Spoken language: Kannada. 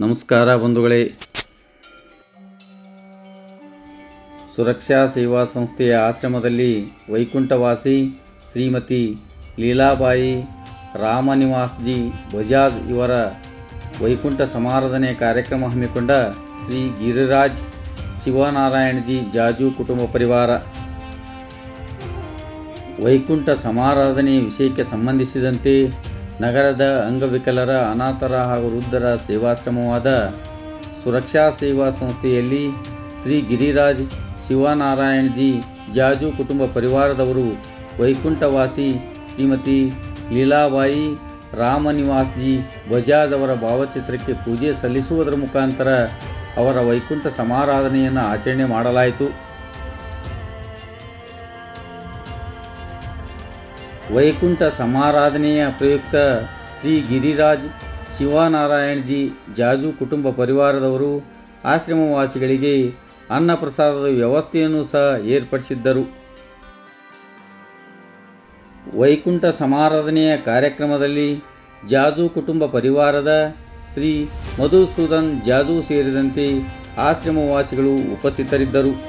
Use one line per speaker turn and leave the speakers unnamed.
ನಮಸ್ಕಾರ ಬಂಧುಗಳೇ. ಸುರಕ್ಷಾ ಸೇವಾ ಸಂಸ್ಥೆಯ ಆಶ್ರಮದಲ್ಲಿ ವೈಕುಂಠವಾಸಿ ಶ್ರೀಮತಿ ಲೀಲಾಬಾಯಿ ರಾಮನಿವಾಸ್ಜಿ ಬಜಾಜ್ ಇವರ ವೈಕುಂಠ ಸಮಾರಾಧನೆ ಕಾರ್ಯಕ್ರಮ ಹಮ್ಮಿಕೊಂಡ ಶ್ರೀ ಗಿರಿರಾಜ್ ಶಿವನಾರಾಯಣಜಿ ಜಾಜು ಕುಟುಂಬ ಪರಿವಾರ. ವೈಕುಂಠ ಸಮಾರಾಧನೆ ವಿಷಯಕ್ಕೆ ಸಂಬಂಧಿಸಿದಂತೆ ನಗರದ ಅಂಗವಿಕಲರ, ಅನಾಥರ ಹಾಗೂ ವೃದ್ಧರ ಸೇವಾಶ್ರಮವಾದ ಸುರಕ್ಷಾ ಸೇವಾ ಸಂಸ್ಥೆಯಲ್ಲಿ ಶ್ರೀ ಗಿರಿರಾಜ್ ಶಿವನಾರಾಯಣ್ಜಿ ಜಾಜು ಕುಟುಂಬ ಪರಿವಾರದವರು, ವೈಕುಂಠವಾಸಿ ಶ್ರೀಮತಿ ಲೀಲಾಬಾಯಿ ರಾಮನಿವಾಸ್ಜಿ ಬಜಾಜ್ ಅವರ ಭಾವಚಿತ್ರಕ್ಕೆ ಪೂಜೆ ಸಲ್ಲಿಸುವುದರ ಮುಖಾಂತರ ಅವರ ವೈಕುಂಠ ಸಮಾರಾಧನೆಯನ್ನು ಆಚರಣೆ ಮಾಡಲಾಯಿತು. ವೈಕುಂಠ ಸಮಾರಾಧನೆಯ ಪ್ರಯುಕ್ತ ಶ್ರೀ ಗಿರಿರಾಜ್ ಶಿವನಾರಾಯಣಜಿ ಜಾಜು ಕುಟುಂಬ ಪರಿವಾರದವರು ಆಶ್ರಮವಾಸಿಗಳಿಗೆ ಅನ್ನಪ್ರಸಾದದ ವ್ಯವಸ್ಥೆಯನ್ನು ಸಹ ಏರ್ಪಡಿಸಿದ್ದರು. ವೈಕುಂಠ ಸಮಾರಾಧನೆಯ ಕಾರ್ಯಕ್ರಮದಲ್ಲಿ ಜಾಜು ಕುಟುಂಬ ಪರಿವಾರದ ಶ್ರೀ ಮಧುಸೂದನ್ ಜಾಜು ಸೇರಿದಂತೆ ಆಶ್ರಮವಾಸಿಗಳು ಉಪಸ್ಥಿತರಿದ್ದರು.